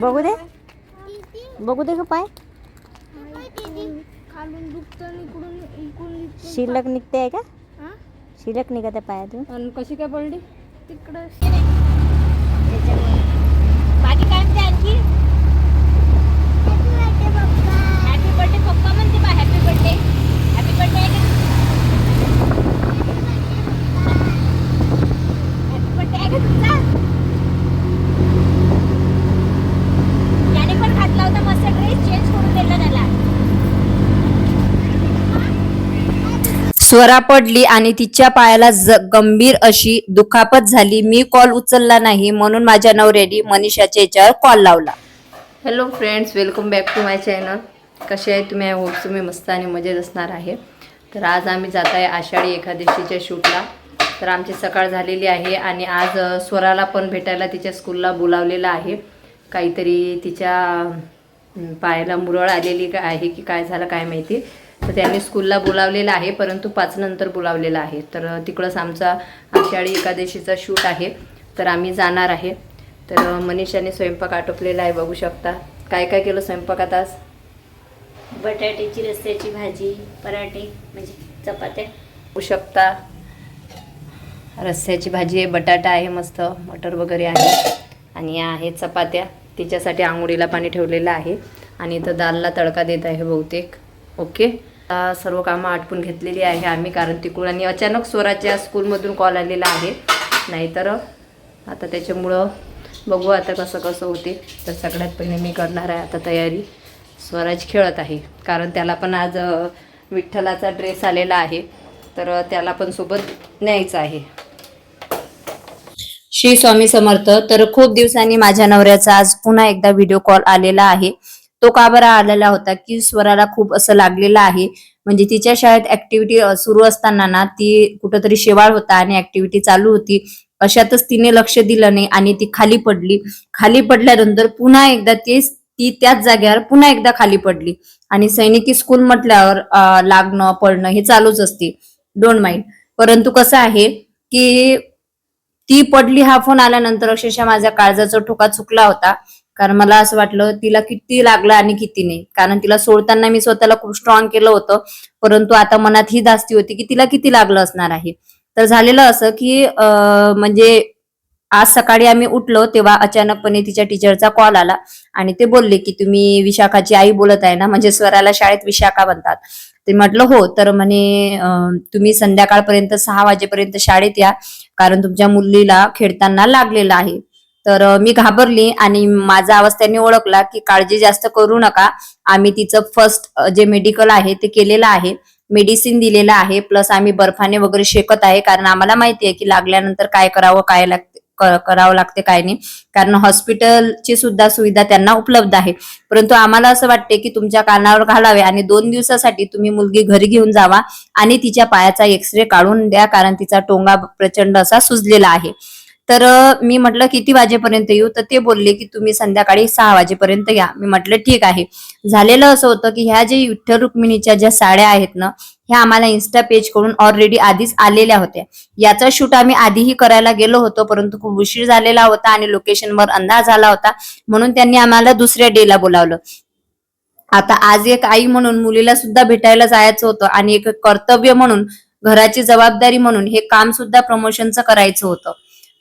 बघू दे बघू दे का पाय शिल्लक निघते आहे का हा? शिल्लक निघत आहे पायातून आणि कशी काय पडली तिकडं बाकी काय म्हणते आणखी हॅपी बर्थडे पप्पा म्हणते बा हॅपी बर्थडे हॅपी बर्थडे आहे का हॅपी बर्थडे आहे का तुमचा त्याने पण घातला होता मस्त ड्रेस चेंज करून दिला त्याला स्वरा पडली आणि तिच्या पायाला ज गंभीर अशी दुखापत झाली. मी कॉल उचलला नाही म्हणून माझ्या नवऱ्याने मनीषाच्या याच्यावर कॉल लावला. Hello friends welcome back to my channel कसे आहे तुम्ही? आय होप तुम्ही मस्त आणि मजेत असणार आहे. तर आज आम्ही जात आहे आषाढी एकादशीच्या शूटला. तर आमची सकाळ झालेली आहे आणि आज स्वराला पण भेटायला तिच्या स्कूलला बोलावलेलं आहे. काहीतरी तिच्या पायाला मुरळ आलेली आहे की काय झालं काय माहिती. तर त्यांनी स्कूलला बोलावलेलं आहे परंतु पाच नंतर बोलावलेलं आहे. तर तिकडंच आमचा आषाढी एकादशीचा शूट आहे. तर आम्ही जाणार आहे. तर मनीषाने स्वयंपाक आटोपलेला आहे बघू शकता. काय काय केलं स्वयंपाकात आज? बटाट्याची रस्त्याची भाजी पराठे म्हणजे चपात्या. बघू शकता. रस्स्याची भाजी आहे बटाटा आहे मस्त मटर वगैरे आहे. आणि या आहेत चपात्या. तिच्यासाठी आंघोळीला पाणी ठेवलेलं आहे. आणि इथं दालला तडका देत आहे बहुतेक. ओके? आता सर्व कामं आटपून घेतलेली आहे आम्ही कारण तिकडून आणि अचानक स्वराच्या स्कूलमधून कॉल आलेला आहे. नाहीतर आता त्याच्यामुळं बघू आता कसं कसं होते. तर सगळ्यात पहिले मी करणार आहे आता तयारी. स्वराज खेळत आहे कारण त्याला पण आज विठ्ठलाचा ड्रेस आलेला आहे. तर त्याला पण सोबत न्यायचं आहे. श्री स्वामी समर्थ तर खूप दिवसांनी माझ्या नवऱ्याचा आज पुन्हा एकदा व्हिडिओ कॉल आलेला आहे. तो का बरा आलेला होता की स्वराला खूप असं लागलेलं आहे? म्हणजे तिच्या शाळेत ऍक्टिव्हिटी सुरू असताना ना ती कुठंतरी शेवाळ होता आणि ऍक्टिव्हिटी चालू होती. अशातच तिने लक्ष दिलं नाही आणि ती खाली पडली. खाली पडल्यानंतर पुन्हा एकदा तेच ती त्याच जागेवर पुन्हा एकदा खाली पडली. आणि सैनिकी स्कूल म्हटल्यावर लागणं पडणं हे चालूच असते. डोंट माइंड परंतु कसं आहे की ती पडली हा फोन आल्यानंतर अक्षरशः माझ्या काळजाचा ठोका चुकला होता. कारण मला असं वाटलं तिला किती लागलं आणि किती नाही. कारण तिला सोडताना मी स्वतःला खूप स्ट्रॉंग केलं होतं. परंतु आता मनात ही धास्ती होती की तिला किती लागलं असणार आहे. तर झालेलं असं की म्हणजे आज सकाळी आम्ही उठलो तेव्हा अचानकपणे तिच्या टीचरचा कॉल आला आणि ते बोलले की तुम्ही विशाखाची आई बोलत आहे ना? म्हणजे स्वराला शाळेत विशाखा म्हणतात. ते म्हटलं हो तर म्हणे तुम्ही संध्याकाळपर्यंत सहा वाजेपर्यंत शाळेत या. कारण तुमच्या मुलीला खेळताना लागलेला आहे. तर मी घाबरली आणि माझा आवाज त्यांनी ओळखला की काळजी जास्त करू नका. आम्ही तिचं फर्स्ट जे मेडिकल आहे ते केलेलं आहे. मेडिसिन दिलेलं आहे. प्लस आम्ही बर्फाने वगैरे शेकत आहे. कारण आम्हाला माहिती आहे की लागल्यानंतर काय करावं काय लागते क- करावं लागते काय नाही. कारण हॉस्पिटलची सुद्धा सुविधा त्यांना उपलब्ध आहे. परंतु आम्हाला असं वाटते की तुमच्या कानावर घालावे आणि दोन दिवसासाठी तुम्ही मुलगी घरी घेऊन जावा आणि तिच्या पायाचा एक्सरे काढून द्या. कारण तिचा टोंगा प्रचंड असा सुजलेला आहे. तर मी म्हटलं किती वाजेपर्यंत येऊ? तर ते बोलले की तुम्ही संध्याकाळी सहा वाजेपर्यंत या. मी म्हटलं ठीक आहे. झालेलं असं होतं की ह्या जे विठ्ठल रुक्मिणीच्या ज्या साड्या आहेत ना ह्या आम्हाला इन्स्टा पेजकडून ऑलरेडी आधीच आलेल्या होत्या. याचा शूट आम्ही आधीही करायला गेलो होतो परंतु खूप उशीर झालेला होता आणि लोकेशनवर अंदाज आला होता. म्हणून त्यांनी आम्हाला दुसऱ्या डेला बोलावलं. आता आज एक आई म्हणून मुलीला सुद्धा भेटायला जायचं होतं आणि एक कर्तव्य म्हणून घराची जबाबदारी म्हणून हे काम सुद्धा प्रमोशनचं करायचं होतं.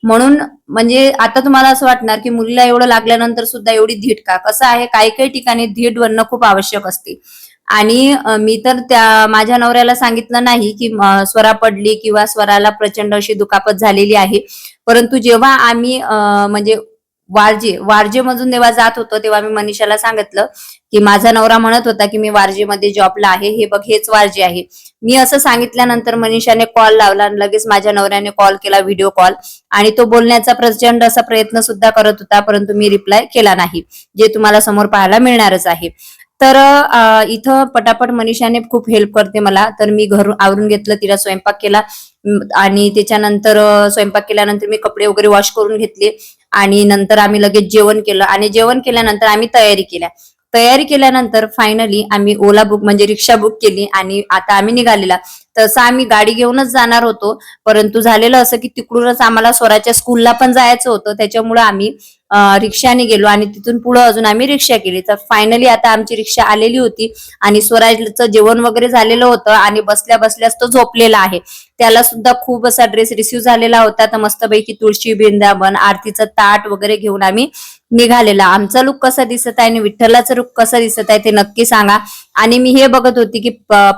म्हणून म्हणजे आता तुम्हाला असं वाटणार की मुलीला एवढं लागल्यानंतर सुद्धा एवढी धीट का? कसं आहे? काही काही ठिकाणी धीट बनणं खूप आवश्यक असते. आणि मी तर त्या माझ्या नवऱ्याला सांगितलं नाही की स्वरा पडली किंवा स्वराला प्रचंड अशी दुखापत झालेली आहे. परंतु जेव्हा आम्ही म्हणजे वारजे वारजेमधून जेव्हा जात होतो तेव्हा मी मनीषाला सांगितलं की माझा नवरा म्हणत होता की मी वारजेमध्ये जॉबला आहे हे बघ हेच वारजे आहे. मी असं सांगितल्यानंतर मनीषाने कॉल लावला आणि लगेच माझ्या नवऱ्याने कॉल केला व्हिडिओ कॉल आणि तो बोलण्याचा प्रचंड असा प्रयत्न सुद्धा करत होता परंतु मी रिप्लाय केला नाही जे तुम्हाला समोर पाहायला मिळणारच आहे. तर इथं पटापट मनीषाने खूप हेल्प करते मला. तर मी घरून आवरून घेतलं तिला स्वयंपाक केला. आणि त्याच्यानंतर स्वयंपाक केल्यानंतर मी कपडे वगैरे वॉश करून घेतले आणि नंतर आम्ही लगेच जेवण केलं. आणि जेवण केल्यानंतर आम्ही तयारी केल्या. तयारी केल्यानंतर फायनली आम्ही ओला बुक म्हणजे रिक्षा बुक केली आणि आता आम्ही निघालेला. तसं आम्ही गाडी घेऊनच जाणार होतो. परंतु झालेलं असं की तिकडूनच आम्हाला स्वराच्या स्कूलला पण जायचं होतं. त्याच्यामुळे आम्ही रिक्षाने गेलो आणि तिथून पुढे अजून आम्ही रिक्षा केली. तर फायनली आता आमची रिक्षा आलेली होती आणि स्वराजचं जेवण वगैरे झालेलं होतं आणि बसल्या बसल्याच तो झोपलेला आहे. त्याला सुद्धा खूप असा ड्रेस रिसिव्ह झालेला होता. तर मस्तपैकी तुळशी वृंदावन आरतीचं ताट वगैरे घेऊन आम्ही निघालेला. आमचा लुक कसा दिसत आहे आणि विठ्ठलाचा लुक कसा दिसत आहे ते नक्की सांगा. आणि मी हे बघत होती की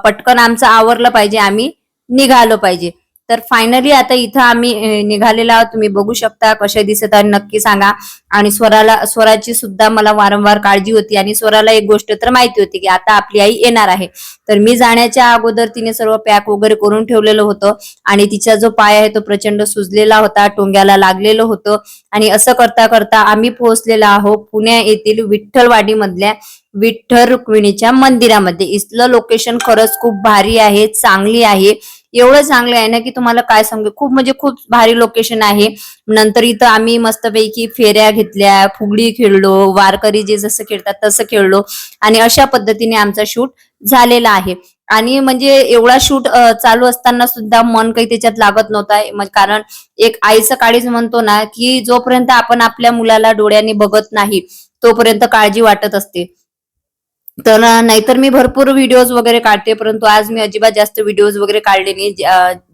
पटकन आमचं आवरलं पाहिजे आम्ही निघालो पाहिजे. तर फायनली आता इथं आम्ही निघालेला आहोत. तुम्ही बघू शकता कसे दिसत आहे नक्की सांगा. आणि स्वराला स्वराची सुद्धा मला वारंवार काळजी होती. आणि स्वराला एक गोष्ट तर माहिती होती की आता आपली आई येणार आहे. तर मी जाण्याच्या अगोदर तिने सर्व पॅक वगैरे करून ठेवलेलं होतं. आणि तिचा जो पाय आहे तो प्रचंड सुजलेला होता टोंग्याला लागलेलं होतं. आणि असं करता करता आम्ही पोहोचलेलो आहोत पुण्या येथील विठ्ठलवाडी मधल्या विठ्ठल रुक्मिणीच्या मंदिरामध्ये. इथलं लोकेशन खरंच खूप भारी आहे चांगली आहे. एवढं चांगलं आहे ना की तुम्हाला काय सांगू खूप म्हणजे खूप भारी लोकेशन आहे. नंतर इथं आम्ही मस्तपैकी फेऱ्या घेतल्या फुगडी खेळलो वारकरी जे जसं खेळतात तसं खेळलो आणि अशा पद्धतीने आमचा शूट झालेला आहे. आणि म्हणजे एवढा शूट चालू असताना सुद्धा मन काही त्याच्यात लागत नव्हता कारण एक आईचं काळीच म्हणतो ना की जोपर्यंत आपण आपल्या मुलाला डोळ्याने बघत नाही तोपर्यंत काळजी वाटत असते. तर नाहीतर मी भरपूर व्हिडिओज वगैरे काढते परंतु आज मी अजिबात जास्त व्हिडिओज वगैरे काढले नाही.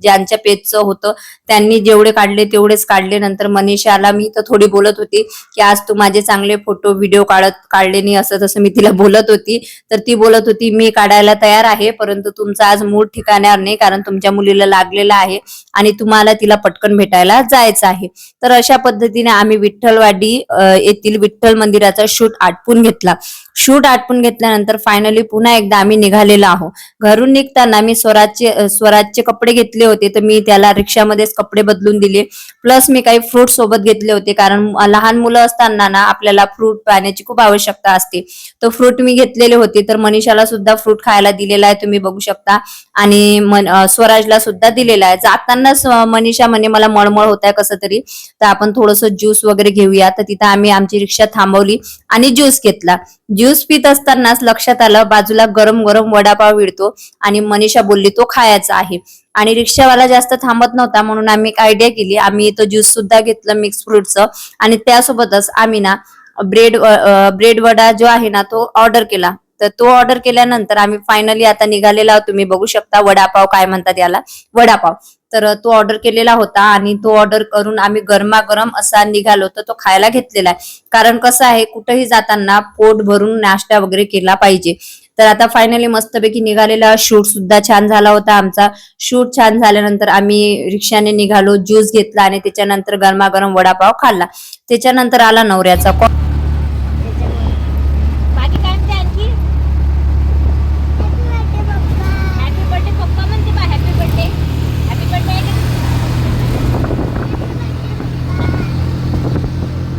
ज्यांच्या पेजचं होतं त्यांनी जेवढे काढले तेवढेच काढले. नंतर मनीषाला मी तर थोडी बोलत होती की आज तू माझे चांगले फोटो व्हिडिओ काढत काढले नाही असं तसं मी तिला बोलत होती. तर ती बोलत होती मी काढायला तयार आहे परंतु तुमचा आज मूड ठिकाण्यावर नाही कारण तुमच्या मुलीला लागलेला आहे आणि तुम्हाला तिला पटकन भेटायला जायचं आहे. तर अशा पद्धतीने आम्ही विठ्ठलवाडी येथील विठ्ठल मंदिराचा शूट आटपून घेतला. शूट आटपून घेतल्यानंतर फायनली पुन्हा एकदा आम्ही निघालेलो आहोत. घरून निघताना मी स्वराजचे स्वराजचे कपडे घेतले होते तर मी त्याला रिक्षामध्येच कपडे बदलून दिले. प्लस मी काही फ्रूट सोबत घेतले होते कारण लहान मुलं असताना ना आपल्याला फ्रूट पाण्याची खूप आवश्यकता असते. तर फ्रूट मी घेतलेले होते तर मनीषाला सुद्धा फ्रूट खायला दिलेला आहे तुम्ही बघू शकता. आणि मन- स्वराजला सुद्धा दिलेला आहे. जातानाच मनीषा म्हणे मला मळमळ होत आहे कसं तरी. तर आपण थोडस ज्यूस वगैरे घेऊया. तर तिथं आम्ही आमची रिक्षा थांबवली आणि ज्यूस घेतला. ज्यूस ज्यूस पित असतानाच लक्षात आलं बाजूला गरम गरम वडापाव मिळतो आणि मनीषा बोलली तो खायचा आहे. आणि रिक्षावाला जास्त थांबत नव्हता म्हणून आम्ही एक आयडिया केली. आम्ही तो ज्यूस सुद्धा घेतलं मिक्स फ्रूटचं आणि त्यासोबतच आम्ही ना ब्रेड ब्रेड वडा जो आहे ना तो ऑर्डर केला. तर तो ऑर्डर केल्यानंतर आम्ही फायनली आता निघालेला आहोत. तुम्ही बघू शकता वडापाव काय म्हणतात याला. वडापाव. तर तो ऑर्डर केलेला होता आणि तो ऑर्डर करून आम्ही गरमागरम असा निघालो तर तो खायला घेतलेला आहे. कारण कसं आहे कुठेही जाताना पोट भरून नाश्ता वगैरे केला पाहिजे. तर आता फायनली मस्तपैकी निघालेला शूट सुद्धा छान झाला होता आमचा. शूट छान झाल्यानंतर आम्ही रिक्षाने निघालो ज्यूस घेतला आणि त्याच्यानंतर गरमागरम वडापाव खाल्ला. त्याच्यानंतर आला नवऱ्याचा कॉल बाकी काय म्हणते आणखी हॅपी बर्थडे पप्पा म्हणते बा happy birthday happy birthday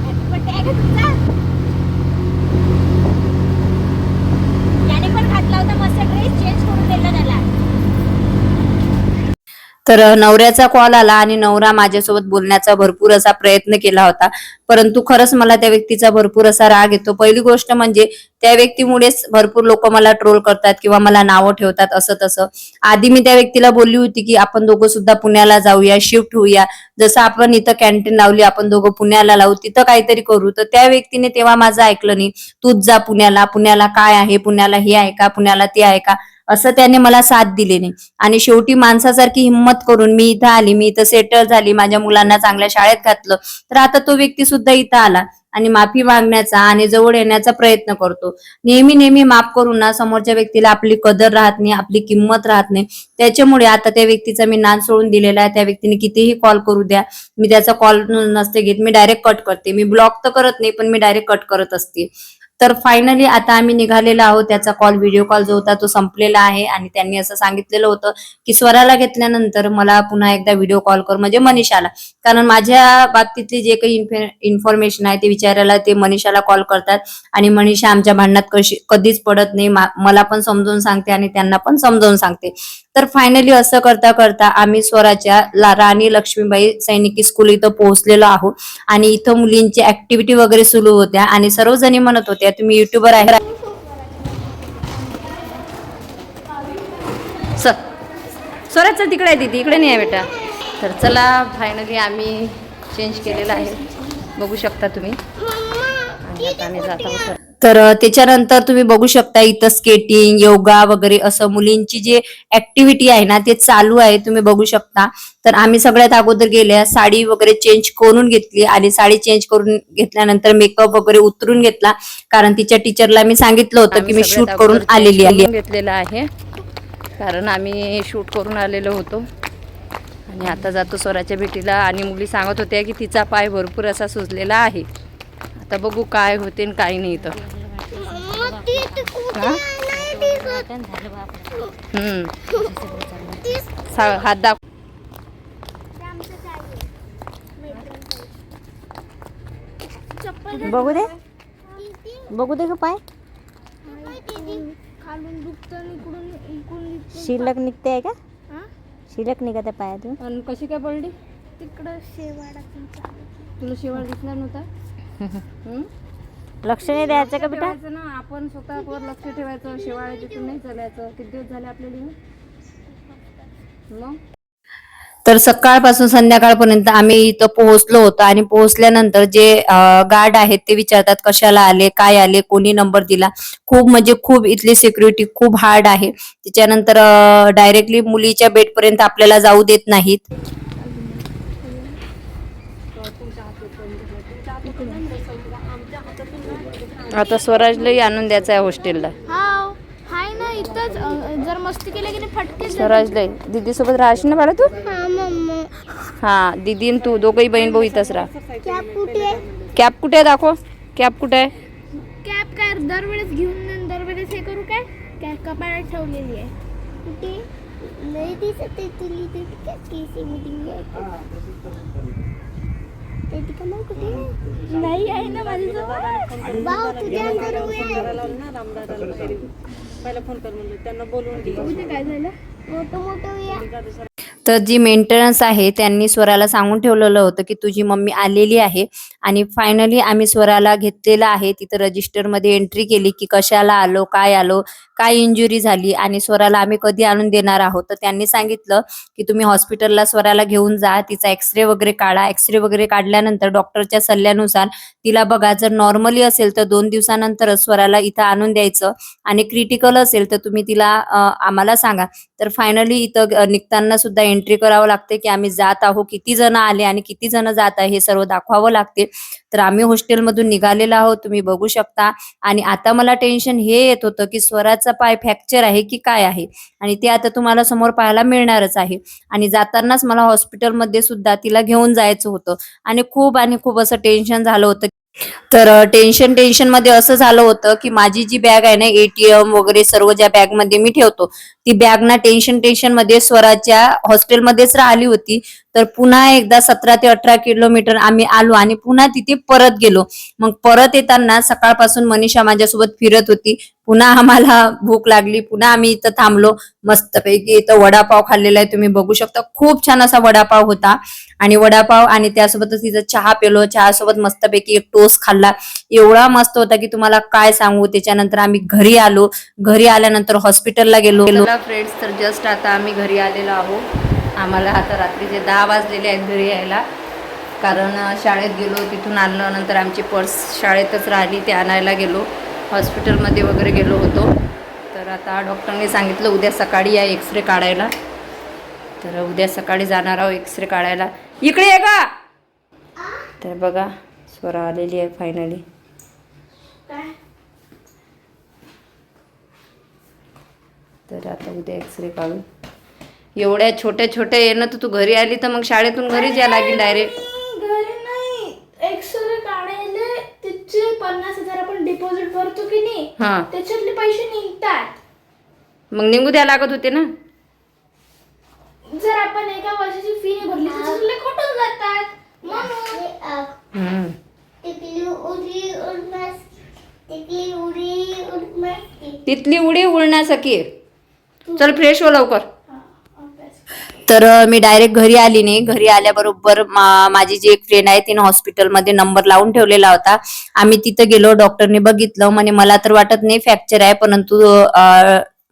happy birthday आहे का तुमचा त्याने पण घातला होता मस्त ड्रेस चेंज करून दिला त्याला तर नवऱ्याचा कॉल आला आणि नवरा माझ्यासोबत बोलण्याचा भरपूर असा प्रयत्न केला होता. परंतु खरंच मला त्या व्यक्तीचा भरपूर असा राग येतो. पहिली गोष्ट म्हणजे त्या व्यक्तीमुळेच भरपूर लोक मला ट्रोल करतात किंवा मला नावं ठेवतात असं तसं. आधी मी त्या व्यक्तीला बोलली होती की आपण दोघं सुद्धा पुण्याला जाऊया शिफ्ट होऊया. जसं आपण इथं कॅन्टीन लावली आपण दोघं पुण्याला लावू तिथं काहीतरी करू. तर त्या व्यक्तीने तेव्हा माझं ऐकलं नाही. तूच जा पुण्याला पुण्याला काय आहे पुण्याला हे आहे का पुण्याला ते आहे का? असं त्याने मला साथ दिली नाही. आणि शेवटी माणसासारखी हिंमत करून मी इथं आली मी इथं सेटल झाली माझ्या मुलांना चांगल्या शाळेत घातलं. तर आता तो व्यक्ती सुद्धा इथं आला आणि माफी मागण्याचा आणि जवळ येण्याचा प्रयत्न करतो. नेहमी नेहमी माफ करून ना समोरच्या व्यक्तीला आपली कदर राहत नाही आपली किंमत राहत नाही. त्याच्यामुळे आता त्या व्यक्तीचा मी नाद सोडून दिलेला आहे. त्या व्यक्तीने कितीही कॉल करू द्या मी त्याचा कॉल नसते घेत मी डायरेक्ट कट करते. मी ब्लॉक तर करत नाही पण मी डायरेक्ट कट करत असते. तर फायनली आता आम्ही निघालेलो आहोत. त्याचा कॉल व्हिडिओ कॉल जो होता तो संपलेला आहे. आणि त्यांनी असं सांगितलेलं होतं की स्वराला घेतल्यानंतर मला पुन्हा एकदा व्हिडिओ कॉल कर म्हणजे मनीषाला. कारण माझ्या बाबतीतली जे काही इन्फॉर्मेशन आहे ते विचारायला ते मनीषाला कॉल करतात. आणि मनीषा आमच्या भांडणात कशी कधीच पडत नाही. मला पण समजून सांगते आणि त्यांना पण समजावून सांगते. तर फायनली असं करता करता आम्ही स्वराच्या राणी लक्ष्मीबाई सैनिकी स्कूल इथं पोहोचलेलो आहोत. आणि इथं मुलींची ऍक्टिव्हिटी वगैरे सुरू होत्या. आणि सर्वजणी म्हणत होत्या तुम्ही युट्यूबर आहे. चल स्वराज तिकडे आहे दीदी. इकडे नाही आहे बेटा. तर चला फायनली आम्ही चेंज केलेला आहे. बघू शकता तुम्ही. आणि आता आम्ही जात आहोत. तर त्याच्यानंतर तुम्ही बघू शकता इथं स्केटिंग योगा वगैरे असं मुलींची जे ऍक्टिव्हिटी आहे ना ते चालू आहे तुम्ही बघू शकता. तर आम्ही सगळ्यात अगोदर गेल्या साडी वगैरे चेंज करून घेतली आणि साडी चेंज करून घेतल्यानंतर मेकअप वगैरे उतरून घेतला. कारण तिच्या टीचरला मी सांगितलं होतं की मी शूट करून आलेली आहे. घेतलेला आहे. कारण आम्ही शूट करून आलेलो होतो. आणि आता जातो स्वराच्या भेटीला आणि मुली सांगत होत्या की तिचा पाय भरपूर असा सुजलेला आहे. आता बघू काय होते आणि काय नाही तर हा? हात दाख बघू दे. बघू दे का पाय. इकडून निघतं. शिल्लक निघते आहे का? हा? शिल्लक निघत आहे पायातून. आणि कशी काय पडली? तिकडं शेवाडा तुमचा तुला शेवाळ दिसला नव्हता? लक्ष नाही द्यायचं का बेटा? ठेवायचं ना आपण स्वतःवर लक्ष ठेवायचं शेवाळ्या तिथून नाही चालायचं. किती दिवस झाले आपल्याला येऊन? मग? तर सकाळपासून संध्याकाळपर्यंत आम्ही इथं पोहोचलो होतो आणि पोहोचल्यानंतर जे गार्ड आहेत ते विचारतात कशाला आले काय आले कोणी नंबर दिला. खूप म्हणजे खूप इथली सिक्युरिटी खूप हार्ड आहे. त्याच्यानंतर डायरेक्टली मुलीच्या बेड पर्यंत आपल्याला जाऊ देत नाहीत. आता स्वराजलाही आणून द्यायचं आहे हॉस्टेलला. हाव. हाय ना इथंच अं, जर मस्ती केली की नाही फटके स्वराजलाही दीदी सोबत राहशील ना बाळा तू? हा मम्मा. हा दीदी आणि तू दोघही बहीण भाऊ इथंच राहा. कॅब कुठे कॅप कुठे आहे दाखव. कॅप कुठे आहे? कॅब काय दरवेळेस घेऊन आणि दरवेळेस हे करू काय? कॅब कपाळात ठेवलेली आहे. कुठे? नाही दिसत आहे तुली तर केसी मीटिंग कुठे नाही आहे ना माझ्याजवळ भाऊ तुझ्या अंदर उभे काय झालं मोठं मोठं या तर जी मेंटेनन्स आहे त्यांनी स्वराला सांगून ठेवलेलं होतं की तुझी मम्मी आलेली आहे. आणि फायनली आम्ही स्वराला घेतलेलं आहे. तिथं रजिस्टरमध्ये एंट्री केली की कशाला आलो काय आलो काय इंजुरी झाली आणि स्वराला आम्ही कधी आणून देणार आहोत. तर त्यांनी सांगितलं की तुम्ही हॉस्पिटलला स्वराला घेऊन जा. तिचा एक्सरे वगैरे काढा. एक्सरे वगैरे काढल्यानंतर डॉक्टरच्या सल्ल्यानुसार तिला बघा जर नॉर्मली असेल तर दोन दिवसानंतर स्वराला इथं आणून द्यायचं आणि क्रिटिकल असेल तर तुम्ही तिला आम्हाला सांगा. तर फायनली इथं निघताना सुद्धा एंट्री करावं लागते की आम्ही जात आहोत. किती जण आले आणि किती जण जात आहे हे सर्व दाखवावं लागते. तर आम्ही हॉस्टेलमधून निघालेलो आहोत. तुम्ही बघू शकता. आणि आता मला टेन्शन हे येत होतं की स्वराचा पाय फ्रॅक्चर आहे की काय आहे? आणि ते आता तुम्हाला समोर पाहायला मिळणारच आहे. आणि जातानाच मला हॉस्पिटलमध्ये सुद्धा तिला घेऊन जायचं होतं. आणि खूप आणि खूप असं टेन्शन झालं होतं. तर टेन्शन टेन्शनमध्ये असं झालं होतं की माझी जी बॅग आहे ना एटीएम वगैरे सर्व ज्या बॅगमध्ये मी ठेवतो ती बॅग ना टेन्शन टेन्शनमध्ये स्वराच्या हॉस्टेलमध्येच राहिली होती. तर पुन्हा एकदा सतरा ते अठरा किलोमीटर आम्ही आलो आणि पुन्हा तिथे परत गेलो. मग परत येताना सकाळपासून मनीषा माझ्यासोबत फिरत होती. पुन्हा आम्हाला भूक लागली. पुन्हा आम्ही इथं थांबलो. मस्तपैकी इथं वडापाव खाल्लेला आहे. तुम्ही बघू शकता. खूप छान असा वडापाव होता. आणि वडापाव आणि त्यासोबतच तिथं चहा पेलो. चहा सोबत मस्तपैकी एक टोस्ट खाल्ला. एवढा मस्त होता की तुम्हाला काय सांगू? त्याच्यानंतर आम्ही घरी आलो. घरी आल्यानंतर हॉस्पिटलला गेलो. फ्रेंड्स तर जस्ट आता आम्ही घरी आलेलो आहोत. आम्हाला आता रात्रीचे दहा वाजलेले आहेत घरी यायला कारण शाळेत गेलो तिथून आल्यानंतर आमची पर्स शाळेतच राहिली ते आणायला गेलो हॉस्पिटलमध्ये वगैरे गेलो होतो. तर आता डॉक्टरने सांगितलं उद्या सकाळी या एक्सरे काढायला. तर उद्या सकाळी जाणार आहोत एक्सरे काढायला. इकडे आहे का तर बघा स्वरा आलेली आहे फायनली तर आता उद्या एक्सरे काढू. एवढ्या छोट्या छोट्या येणं तर तू घरी आली तर मग शाळेतून घरीच या लागेल डायरेक्ट घरी नाही. एक्सरे काढायला तिचे पन्नास हजार आपण डिपॉझिट भरतो की नाही हां. त्याच्यातले पैसे निघतात. मग निघू द्या लागत होते ना. जर आपण एका वर्षाची फी नाही भरली तर त्याच्यातले खोटून जातात? म्हणून. हम्म. तिथली उडी उडण्यासाठी. चल फ्रेश हो लवकर. तर मी डायरेक्ट घरी आली नाही. घरी आल्याबरोबर माझी जी एक फ्रेंड आहे तिने हॉस्पिटलमध्ये नंबर लावून ठेवलेला होता. आम्ही तिथं गेलो डॉक्टरने बघितलं. म्हणे मला तर वाटत नाही फ्रॅक्चर आहे परंतु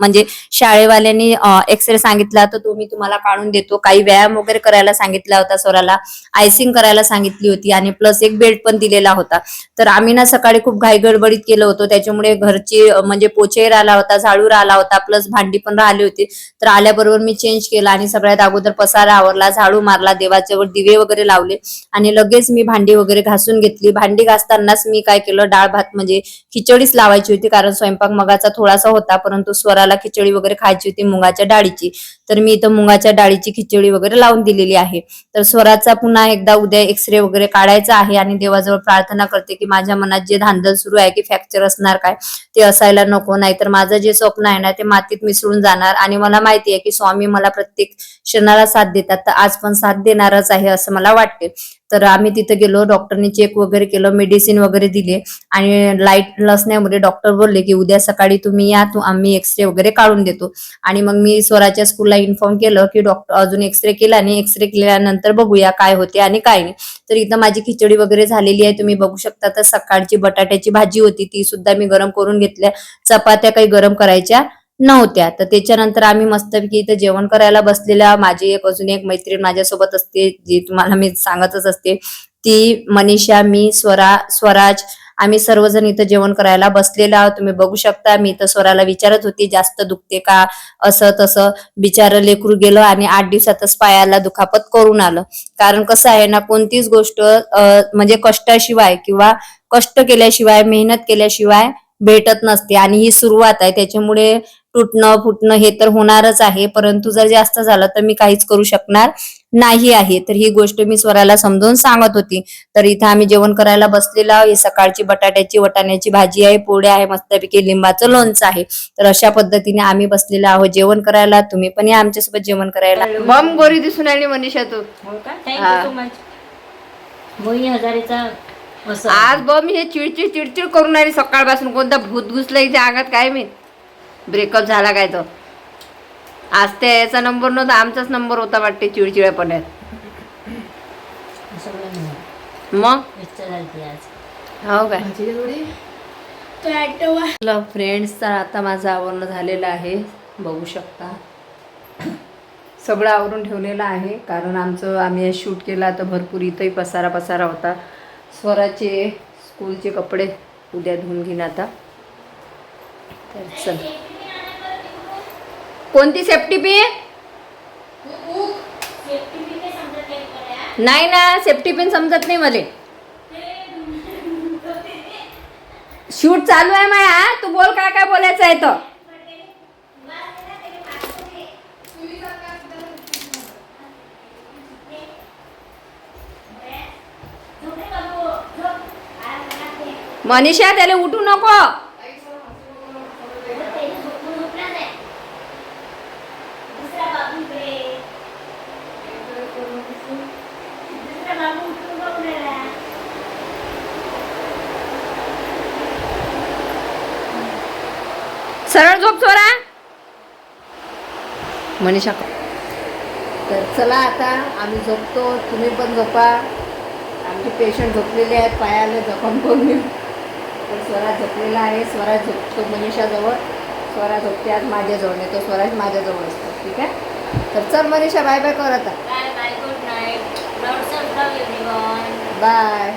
म्हणजे शाळेवाल्यांनी एक्सरे सांगितला तर तो मी तुम्हाला काढून देतो. काही व्यायाम वगैरे करायला सांगितला होता स्वराला. आयसिंग करायला सांगितली होती आणि प्लस एक बेल्ट पण दिलेला होता. तर आम्ही ना सकाळी खूप घाई गडबडीत केलं होतं. त्याच्यामुळे घरची म्हणजे पोछे राहिला होता झाडू राहिला होता प्लस भांडी पण राहिली होती. तर आल्याबरोबर मी चेंज केला आणि सगळ्यात अगोदर पसारा आवरला झाडू मारला देवाच्या वर दिवे वगैरे लावले आणि लगेच मी भांडी वगैरे घासून घेतली. भांडी घासतानाच मी काय केलं डाळ भात म्हणजे खिचडीच लावायची होती कारण स्वयंपाक मगाचा थोडासा होता परंतु मुलाला खिचडी वगैरे खायची होती मुगाच्या डाळीची. तर मी इथं मुगाच्या डाळीची खिचडी वगैरे लावून दिलेली आहे. तर स्वराचा पुन्हा एकदा उद्या एक्सरे वगैरे काढायचा आहे आणि देवाजवळ प्रार्थना करते की माझ्या मनात जे धांदल सुरू आहे की फ्रॅक्चर असणार काय ते असायला नको. नाही तर माझं जे स्वप्न आहे ना ते मातीत मिसळून जाणार. आणि मला माहिती आहे की स्वामी मला प्रत्येक क्षणाला साथ देतात. तर आज पण साथ देणारच आहे असं मला वाटते. तर आम्ही तिथे गेलो डॉक्टरनी चेक वगैरे केलं मेडिसिन वगैरे दिले आणि लाइट नसण्यामुळे डॉक्टर बोलले की उद्या सकाळी तुम्ही या तू आम्ही एक्सरे वगैरे काढून देतो. आणि मग मी स्वराच्या स्कूलला इन्फॉर्म केलं की डॉक्टर अजून एक्सरे केला आणि एक्सरे केल्यानंतर बघूया काय होते आणि काय नाही. तर इथं माझी खिचडी वगैरे झालेली आहे. तुम्ही बघू शकता तर सकाळची बटाट्याची भाजी होती ती सुद्धा मी गरम करून घेतल्या. चपात्या काही गरम करायच्या नव्हत्या. तर त्याच्यानंतर आम्ही मस्तपैकी इथं जेवण करायला बसलेल्या. माझी एक अजून एक मैत्रीण माझ्यासोबत असते जी तुम्हाला मी सांगतच असते. ती मनीषा मी स्वरा स्वराज आम्ही सर्वजण इथं जेवण करायला बसलेला. आहोत तुम्ही बघू शकता मी इथं स्वराला विचारत होती जास्त दुखते का? असं तसं. बिचारं लेकरू गेलं आणि आठ दिवसातच पायाला दुखापत करून आलं. कारण कसं आहे ना कोणतीच गोष्ट म्हणजे कष्टाशिवाय किंवा कष्ट केल्याशिवाय मेहनत केल्याशिवाय भेटत नसते. आणि ही सुरुवात आहे. त्याच्यामुळे तुटणं फुटणं हे तर होणारच आहे. परंतु जर जास्त झालं तर मी काहीच करू शकणार नाही आहे. तर ही गोष्ट मी स्वराला समजावून सांगत होती. तर इथं आम्ही जेवण करायला बसलेलो आहोत. ही सकाळची बटाट्याची वटाण्याची भाजी आहे पोळ्या आहे मस्तपैकी लिंबाचं लोणचं आहे. तर अशा पद्धतीने आम्ही बसलेलो आहोत. जेवण करायला तुम्ही पण या आमच्यासोबत जेवण करायला. बम गोरी दिसून आली मनीषा तू. हो का? हा. Thank you so much Mohini हजारेचा आज बम हे चिडचिड चिडचिड करून आली सकाळपासून कोणता भूत घुसला इथे अंगात काय मी? ब्रेकअप झाला काय तो? आज ते याचा नंबर नव्हता आमचाच नंबर होता वाटते चिडचिड्यापण्यात मग? हो काय? तो चला फ्रेंड्स तर आता माझं आवरण झालेलं आहे. बघू शकता. सगळं आवरून ठेवलेलं आहे कारण आमचं आम्ही शूट केला तर भरपूर इथंही पसारा पसारा होता. स्वराचे स्कूलचे कपडे उद्या धुवून घेईन आता. तर चल. कोणती सेफ्टी पिन नाही ना सेफ्टी पिन समजत नाही मला. शूट चालू आहे माया. तू बोल काय काय बोलायचं आहे तर मनीषा त्याला उठू नको. सरळ झोप चोरा. मनीषा तर चला आता आम्ही झोपतो. तुम्ही पण झोपा. आमचे पेशंट झोपलेले आहेत पायाला जखम करून. तर स्वराज झोपलेला आहे. स्वराज झोपतो मनीषाजवळ स्वराज झोपते आज माझ्याजवळ नाही तो स्वराज माझ्याजवळ असतो. ठीक आहे? तर चल मनीषा बाय बाय कर आता. Bye bye